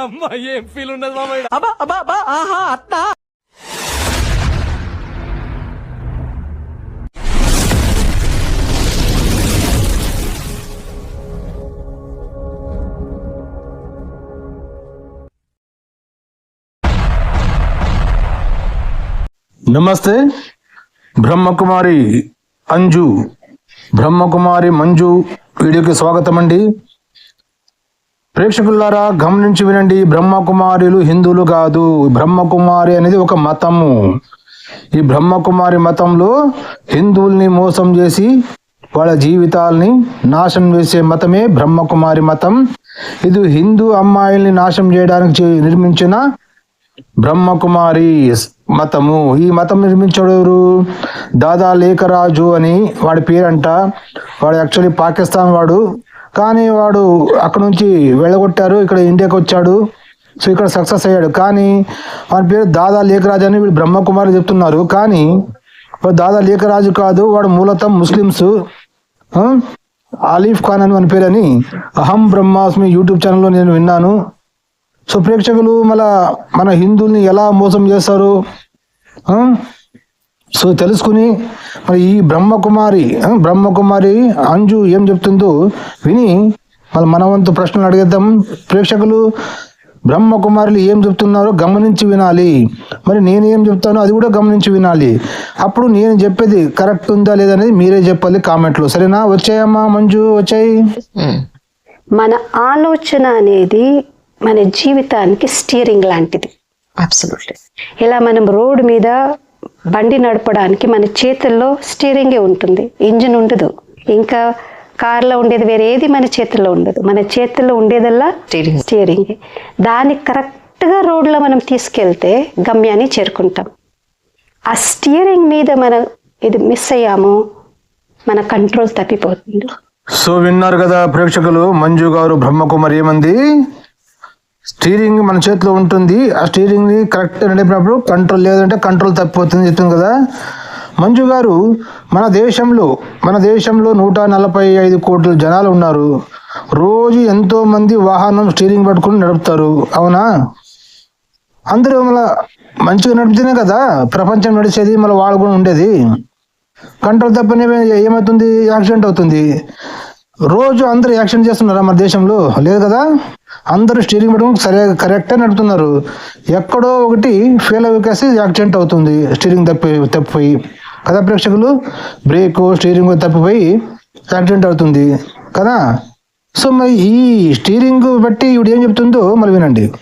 అమ్మ ఏం ఫీల్ ఉండదు మామయ్య అబ్బా అబ్బా అబ్బా ఆహా అత్తా. నమస్తే. బ్రహ్మకుమారి అంజు. బ్రహ్మకుమారి మంజు. వీడియోకి స్వాగతం అండి ప్రేక్షకులారా గమనించి వినండి బ్రహ్మకుమారులు హిందువులు కాదు. బ్రహ్మకుమారి అనేది ఒక మతము. ఈ బ్రహ్మకుమారి మతంలో హిందువుల్ని మోసం చేసి వాళ్ళ జీవితాల్ని నాశనం చేసే మతమే బ్రహ్మకుమారి మతం. ఇది హిందూ అమ్మాయిల్ని నాశనం చేయడానికి చే- నిర్మించిన బ్రహ్మకుమారి మతము. ఈ మతం నిర్మించాడు ఎవరు? దాదా లేఖరాజు అని వాడి పేరంట. వాడు యాక్చువల్లీ పాకిస్తాన్ వాడు. కానీ వాడు అక్కడ నుంచి వెళ్ళగొట్టారు ఇక్కడ ఇండియాకి వచ్చాడు. సో ఇక్కడ సక్సెస్ అయ్యాడు. కానీ వాడి పేరు దాదా లేఖరాజు అని వీడు బ్రహ్మకుమారి చెప్తున్నారు. కానీ వాడు దాదా లేఖరాజు కాదు వాడు మూలతం ముస్లిమ్స్. ఆలీఫ్ ఖాన్ అని వాని పేరని అహం బ్రహ్మాస్మి యూట్యూబ్ ఛానల్లో నేను విన్నాను. సో ప్రేక్షకులు మళ్ళా మన హిందువుల్ని ఎలా మోసం చేస్తారు? సో తెలుసుకుని మరి ఈ బ్రహ్మకుమారి బ్రహ్మకుమారి అంజు ఏం చెప్తుందో విని మళ్ళీ మన వంతు ప్రశ్నలు అడిగేద్దాం. ప్రేక్షకులు బ్రహ్మకుమారులు ఏం చెప్తున్నారో గమనించి వినాలి. మరి నేను ఏం చెప్తానో అది కూడా గమనించి వినాలి. అప్పుడు నేను చెప్పేది కరెక్ట్ ఉందా లేదా అనేది మీరే చెప్పాలి కామెంట్లో. సరేనా? వచ్చాయమ్మా మంజు వచ్చాయి. మన ఆలోచన అనేది మన జీవితానికి స్టీరింగ్ లాంటిది. అబ్సల్యూట్లీ. ఇలా మనం రోడ్డు మీద బండి నడపడానికి మన చేతుల్లో స్టీరింగే ఉంటుంది ఇంజిన్ ఉండదు. ఇంకా కార్లో ఉండేది వేరే ఏది మన చేతుల్లో ఉండదు. మన చేతుల్లో ఉండేదల్లా Steering. స్టీరింగ్ దాన్ని కరెక్ట్గా రోడ్లో మనం తీసుకెళ్తే గమ్యాన్ని చేరుకుంటాం. ఆ స్టీరింగ్ మీద మనం ఇది మిస్ అయ్యాము మన కంట్రోల్ తప్పిపోతుంది. సో విన్నారు కదా ప్రేక్షకులు మంజు గారు బ్రహ్మకుమారి ఏమంది? స్టీరింగ్ మన చేతిలో ఉంటుంది. ఆ స్టీరింగ్ని కరెక్ట్ నడిపినప్పుడు కంట్రోల్ లేదంటే కంట్రోల్ తప్పిపోతుంది చెప్తుంది కదా. మంజు గారు మన దేశంలో మన దేశంలో నూట నలభై ఐదు కోట్ల జనాలు ఉన్నారు. రోజు ఎంతో మంది వాహనం స్టీరింగ్ పట్టుకుని నడుపుతారు. అవునా? అందరూ మళ్ళీ మంచిగా నడిపితేనే కదా. ప్రపంచం నడిచేది మళ్ళీ వాళ్ళు కూడా ఉండేది. కంట్రోల్ తప్పనే ఏమవుతుంది? యాక్సిడెంట్ అవుతుంది. రోజు అందరూ యాక్సిడెంట్ చేస్తున్నారా మన దేశంలో? లేదు కదా? అందరూ స్టీరింగ్ పట్టుకుని సరే కరెక్టే నడుపుతున్నారు. ఎక్కడో ఒకటి ఫెయిల్ అవ్వకేసి యాక్సిడెంట్ అవుతుంది స్టీరింగ్ తప్పి తప్పిపోయి. కదా ప్రేక్షకులు? బ్రేక్ స్టీరింగ్ తప్పిపోయి యాక్సిడెంట్ అవుతుంది. కదా? సో మరి ఈ స్టీరింగ్ బట్టి ఇప్పుడు ఏం చెప్తుందో మరి వినండి.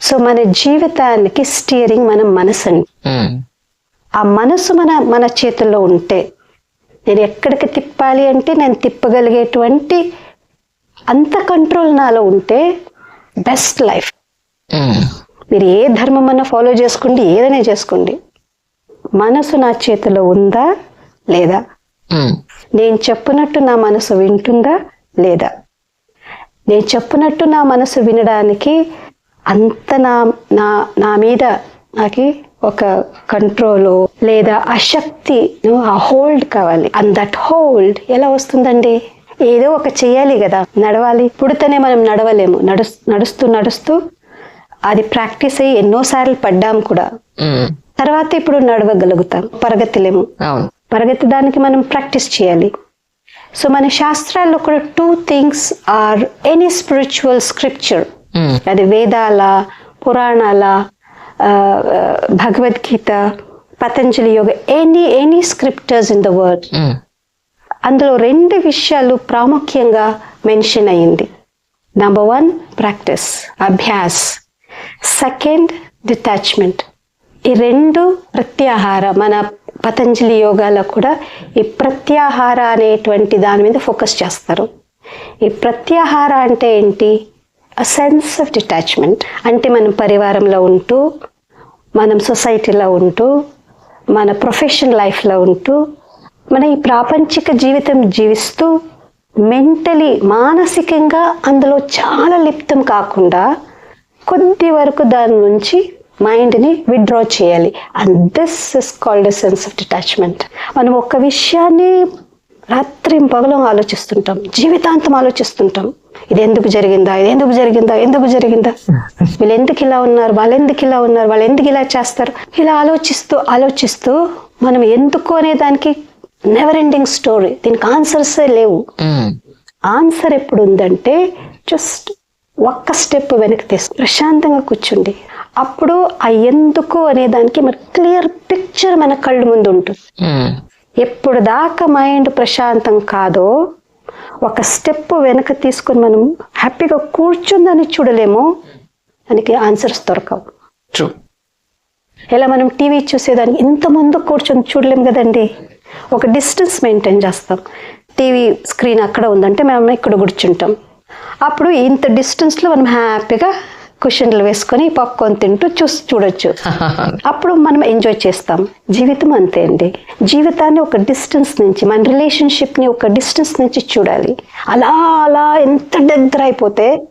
సో మన జీవితానికి స్టీరింగ్ మన మనసు అండి ఆ మనసు మన మన చేతుల్లో ఉంటే నేను ఎక్కడికి తిప్పాలి అంటే నేను తిప్పగలిగేటువంటి అంత కంట్రోల్ నాలో ఉంటే బెస్ట్ లైఫ్. మీరు ఏ ధర్మం అన్నా ఫాలో చేసుకోండి ఏదైనా చేసుకోండి. మనసు నా చేతిలో ఉందా లేదా? నేను చెప్పినట్టు నా మనసు వింటుందా లేదా? నేను చెప్పినట్టు నా మనసు వినడానికి అంత నా నా నా మీద నాకు ఒక కంట్రోల్ లేదా ఆ శక్తి ఆ హోల్డ్ కావాలి. అండ్ దట్ హోల్డ్ ఎలా వస్తుందండి? ఏదో ఒక చెయ్యాలి కదా. నడవాలి. పుడితేనే మనం నడవలేము. నడుస్ నడుస్తూ నడుస్తూ అది ప్రాక్టీస్ అయ్యి ఎన్నోసార్లు పడ్డాం కూడా. తర్వాత ఇప్పుడు నడవగలుగుతాం. పరగతిలేము. అవును. పరిగెత్తి దానికి మనం ప్రాక్టీస్ చేయాలి. సో మన శాస్త్రాల్లో కూడా two things are any spiritual scripture అది వేదాల పురాణాల Bhagavad Gita Patanjali yoga any any scriptures in the world అందులో రెండు విషయాలు ప్రాముఖ్యంగా మెన్షన్ అయ్యింది నంబర్ వన్ ప్రాక్టీస్ అభ్యాస్. సెకండ్ డిటాచ్మెంట్ ఈ రెండు ప్రత్యాహార మన పతంజలి యోగాలో కూడా ఈ ప్రత్యాహార అనేటువంటి దాని మీద ఫోకస్ చేస్తారు. ఈ ప్రత్యాహార అంటే ఏంటి? సెన్స్ ఆఫ్ డిటాచ్మెంట్ అంటే మనం పరివారంలో ఉంటూ మనం సొసైటీలో ఉంటూ మన ప్రొఫెషన్ లైఫ్లో ఉంటూ మన ఈ ప్రాపంచిక జీవితం జీవిస్తూ మెంటలీ మానసికంగా అందులో చాలా లిప్తం కాకుండా కొద్ది వరకు దాని నుంచి మైండ్ని విత్డ్రా చేయాలి. And this is called sense of detachment మనం ఒక్క విషయాన్ని రాత్రి పగలం ఆలోచిస్తుంటాం జీవితాంతం ఆలోచిస్తుంటాం. ఇది ఎందుకు జరిగిందా? ఇది ఎందుకు జరిగిందా? ఎందుకు జరిగిందా? వీళ్ళు ఎందుకు ఇలా ఉన్నారు? వాళ్ళు ఎందుకు ఇలా ఉన్నారు? వాళ్ళు ఎందుకు ఇలా చేస్తారు? ఇలా ఆలోచిస్తూ ఆలోచిస్తూ మనం ఎందుకు అనే దానికి నెవర్ ఎండింగ్ స్టోరీ దీనికి ఆన్సర్సే లేవు. ఆన్సర్ ఎప్పుడు ఉందంటే జస్ట్ ఒక్క స్టెప్ వెనక్కి తీసు ప్రశాంతంగా కూర్చుండి. అప్పుడు ఆ ఎందుకు అనే దానికి మన క్లియర్ పిక్చర్ మన కళ్ళు ముందు ఉంటుంది. ఉమ్, ఎప్పుడు దాకా మైండ్ ప్రశాంతం కాదో ఒక స్టెప్ వెనక తీసుకుని మనం హ్యాపీగా కూర్చుందని చూడలేము. దానికి ఆన్సర్స్ దొరకవు. ట్రూ ఇలా మనం టీవీ చూసేదానికి ఇంత ముందు కూర్చొని చూడలేము కదండి. ఒక డిస్టెన్స్ మెయింటైన్ చేస్తాం. టీవీ స్క్రీన్ అక్కడ ఉందంటే మేము ఇక్కడ కూర్చుంటాం. అప్పుడు ఇంత డిస్టెన్స్లో మనం హ్యాపీగా కుషన్లు వేసుకొని పాప్కార్న్ తింటూ చూసి చూడొచ్చు. అప్పుడు మనం ఎంజాయ్ చేస్తాం. జీవితం అంతే అండి. జీవితాన్ని ఒక డిస్టెన్స్ నుంచి మన రిలేషన్షిప్ని ఒక డిస్టెన్స్ నుంచి చూడాలి. అలా అలా ఎంత దగ్గర అయిపోతే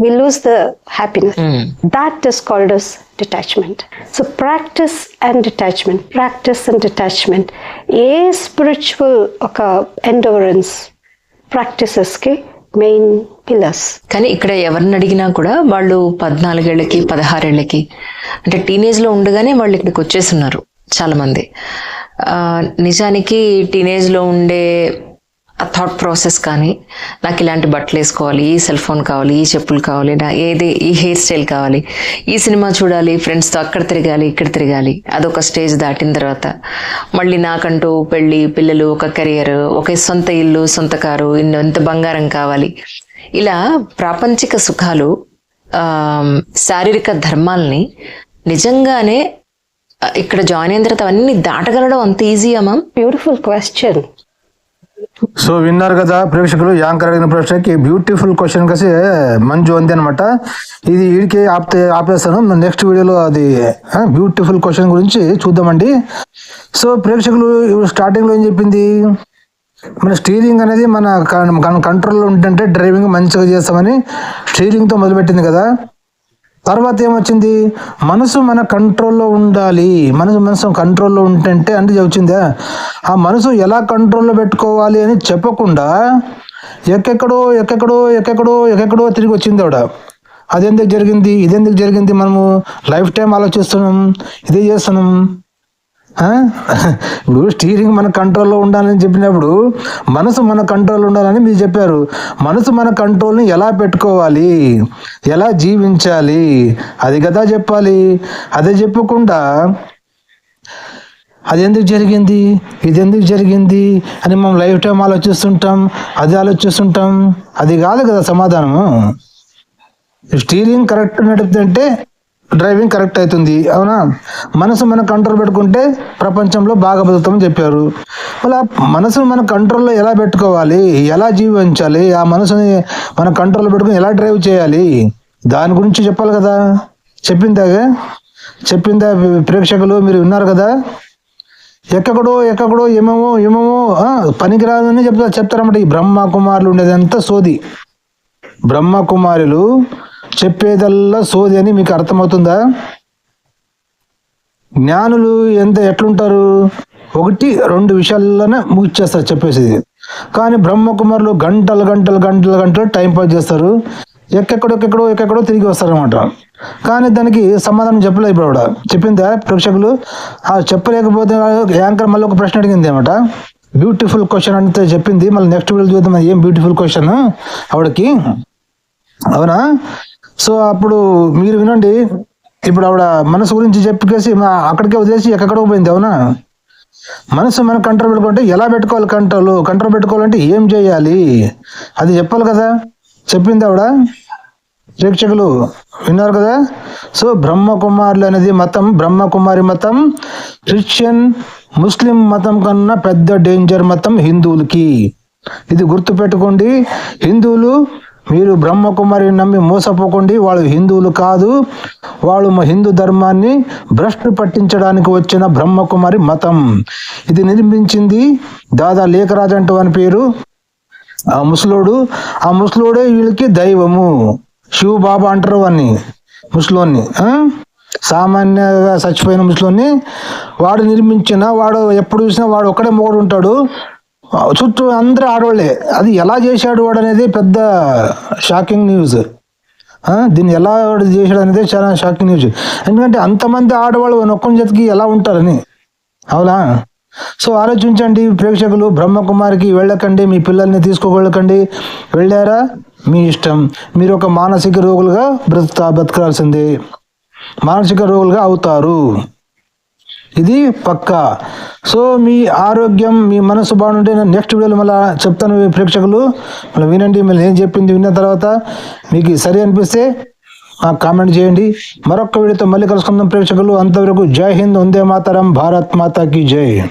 we lose the happiness that is called as detachment. So practice and detachment, practice and detachment. A spiritual ఒక ఎండోరెన్స్ ప్రాక్టీసెస్కి మెయిన్ పిల్లర్స్ కానీ ఇక్కడ ఎవరిని అడిగినా కూడా వాళ్ళు పద్నాలుగేళ్ళకి పదహారేళ్ళకి అంటే టీనేజ్లో ఉండగానే వాళ్ళు ఇక్కడికి వచ్చేస్తున్నారు చాలా మంది నిజానికి టీనేజ్లో ఉండే థాట్ ప్రాసెస్ కానీ నాకు ఇలాంటి బట్టలు వేసుకోవాలి ఈ సెల్ ఫోన్ కావాలి ఈ చెప్పులు కావాలి నా ఏది ఈ హెయిర్ స్టైల్ కావాలి ఈ సినిమా చూడాలి ఫ్రెండ్స్తో అక్కడ తిరగాలి ఇక్కడ తిరగాలి అదొక స్టేజ్ దాటిన తర్వాత మళ్ళీ నాకంటూ పెళ్ళి పిల్లలు ఒక కెరియర్ ఒక సొంత ఇల్లు సొంత కారు ఇన్ని బంగారం కావాలి. ఇలా ప్రాపంచిక సుఖాలు శారీరక ధర్మాల్ని నిజంగానే ఇక్కడ జాయిన్ అయిన తర్వాత అవన్నీ దాటగలడం అంత ఈజీయా మ్యామ్ బ్యూటిఫుల్ క్వశ్చన్ సో విన్నారు కదా ప్రేక్షకులు యాంకర్ అడిగిన ప్రశ్నకి బ్యూటిఫుల్ క్వశ్చన్ కసి మంజు అంది అనమాట ఇది వీడికి ఆపితే ఆపేస్తాను. నెక్స్ట్ వీడియోలో అది బ్యూటిఫుల్ క్వశ్చన్ గురించి చూద్దామండి. సో ప్రేక్షకులు స్టార్టింగ్లో ఏం చెప్పింది? మన స్టీరింగ్ అనేది మన కంట్రోల్లో ఉంటుంటే డ్రైవింగ్ మంచిగా చేస్తామని స్టీరింగ్తో మొదలుపెట్టింది కదా. తర్వాత ఏమొచ్చింది? మనసు మన కంట్రోల్లో ఉండాలి. మనసు మనసు కంట్రోల్లో ఉంటే అంటే వచ్చిందా ఆ మనసు ఎలా కంట్రోల్లో పెట్టుకోవాలి అని చెప్పకుండా ఎక్కెక్కడో ఎక్కెక్కడో ఎక్కెక్కడో ఎక్కెక్కడో తిరిగి వచ్చింది ఆవిడ. అదెందుకు జరిగింది? ఇదెందుకు జరిగింది మనము? లైఫ్ టైం ఆలోచిస్తున్నాం ఇదే చేస్తున్నాం. ఇప్పుడు స్టీరింగ్ మన కంట్రోల్లో ఉండాలని చెప్పినప్పుడు మనసు మన కంట్రోల్లో ఉండాలని మీరు చెప్పారు. మనసు మన కంట్రోల్ని ఎలా పెట్టుకోవాలి? ఎలా జీవించాలి? అది కదా చెప్పాలి. అదే చెప్పకుండా అది ఎందుకు జరిగింది? ఇది ఎందుకు జరిగింది? అని మనం లైఫ్ టైం ఆలోచిస్తుంటాం. అది ఆలోచిస్తుంటాం. అది కాదు కదా సమాధానము. స్టీరింగ్ కరెక్ట్ నడుపుతుంటే డ్రైవింగ్ కరెక్ట్ అవుతుంది. అవునా? మనసు మన కంట్రోల్ పెట్టుకుంటే ప్రపంచంలో బాగా బతుకుతామని చెప్పారు. అలా మనసును మన కంట్రోల్లో ఎలా పెట్టుకోవాలి? ఎలా జీవించాలి ఆ మనసుని మన కంట్రోల్లో పెట్టుకుని ఎలా డ్రైవ్ చేయాలి? దాని గురించి చెప్పాలి కదా. చెప్పిందాగా చెప్పిందా? ప్రేక్షకులు మీరు విన్నారు కదా? ఎక్కడో ఎక్కడో ఏమేమో ఏమేమో పనికిరాదని చెప్తా చెప్తారన్నమాట ఈ బ్రహ్మ కుమారులు ఉండేదంతా సోది. బ్రహ్మ కుమారులు చెప్పేదల్లా సోది అని మీకు అర్థమవుతుందా? జ్ఞానులు ఎంత ఎట్లుంటారు? ఒకటి రెండు విషయాల్లోనే ముగిచ్చేస్తారు చెప్పేసేది. కానీ బ్రహ్మకుమారులు గంటలు గంటలు గంటలు గంటలు టైం పాస్ చేస్తారు. ఎక్కడెక్కడో ఎక్కడో ఎక్కడెక్కడో తిరిగి వస్తారనమాట కానీ దానికి సమాధానం చెప్పలేదు ఇప్పుడు ఆవిడ. చెప్పిందా ప్రేక్షకులు? ఆ చెప్పలేకపోతే యాంకర్ మళ్ళీ ఒక ప్రశ్న అడిగింది అనమాట బ్యూటిఫుల్ క్వశ్చన్ అంటే చెప్పింది. మళ్ళీ నెక్స్ట్ వీడియో చూద్దాం. ఏం బ్యూటిఫుల్ క్వశ్చన్ ఆవిడకి? అవునా? సో అప్పుడు మీరు వినండి. ఇప్పుడు ఆవిడ మనసు గురించి చెప్పేసి మా- అక్కడికే వదిలేసి ఎక్కడికో పోయింది అవునా? మనసు మన కంట్రోల్ పెట్టుకుంటే ఎలా పెట్టుకోవాలి కంట్రోల్ కంట్రోల్ పెట్టుకోవాలంటే ఏం చేయాలి? అది చెప్పాలి కదా? చెప్పింది ఆవిడ? ప్రేక్షకులు విన్నారు కదా? సో బ్రహ్మకుమారులు అనేది మతం బ్రహ్మకుమారి మతం క్రిస్టియన్ ముస్లిం మతం కన్నా పెద్ద డేంజర్ మతం హిందువులకి. ఇది గుర్తుపెట్టుకోండి. హిందువులు మీరు బ్రహ్మకుమారిని నమ్మి మోసపోకండి. వాళ్ళు హిందువులు కాదు. వాళ్ళు మా హిందూ ధర్మాన్ని భ్రష్టు పట్టించడానికి వచ్చిన బ్రహ్మకుమారి మతం. ఇది నిర్మించింది దాదా లేఖరాజు అంటూ అని పేరు. ఆ ముసలోడు ఆ ముసలోడే వీళ్ళకి దైవము. శివ బాబా అంటారు వాడిని ముసలోని సామాన్యంగా చచ్చిపోయిన ముసలోని వాడు నిర్మించిన వాడు ఎప్పుడు చూసినా వాడు ఒక్కడే మొగడు ఉంటాడు. చుట్టూ అందరూ ఆడవాళ్ళే. అది ఎలా చేశాడు వాడు అనేది పెద్ద షాకింగ్ న్యూస్. దీన్ని ఎలా వాడు చేశాడు అనేది చాలా షాకింగ్ న్యూస్. ఎందుకంటే అంతమంది ఆడవాళ్ళు నొక్కని చేతికి ఎలా ఉంటారని. అవునా? సో ఆలోచించండి ప్రేక్షకులు బ్రహ్మకుమారికి వెళ్ళకండి మీ పిల్లల్ని తీసుకోగలకండి వెళ్ళారా? మీ ఇష్టం. మీరు ఒక మానసిక రోగులుగా బ్రతుకుతా బ్రతకాల్సిందే మానసిక రోగులుగా అవుతారు. ఇది పక్కా. సో మీ ఆరోగ్యం మీ మనసు బాగుంటే నేను నెక్స్ట్ వీడియోలో మళ్ళీ చెప్తాను ప్రేక్షకులు. మళ్ళీ వినండి మళ్ళీ నేను చెప్పింది విన్న తర్వాత మీకు సరి అనిపిస్తే నాకు కామెంట్ చేయండి. మరొక వీడియోతో మళ్ళీ కలుసుకుందాం ప్రేక్షకులు. అంతవరకు జై హింద్ వందే మాతరం భారత్ మాతాకి జై.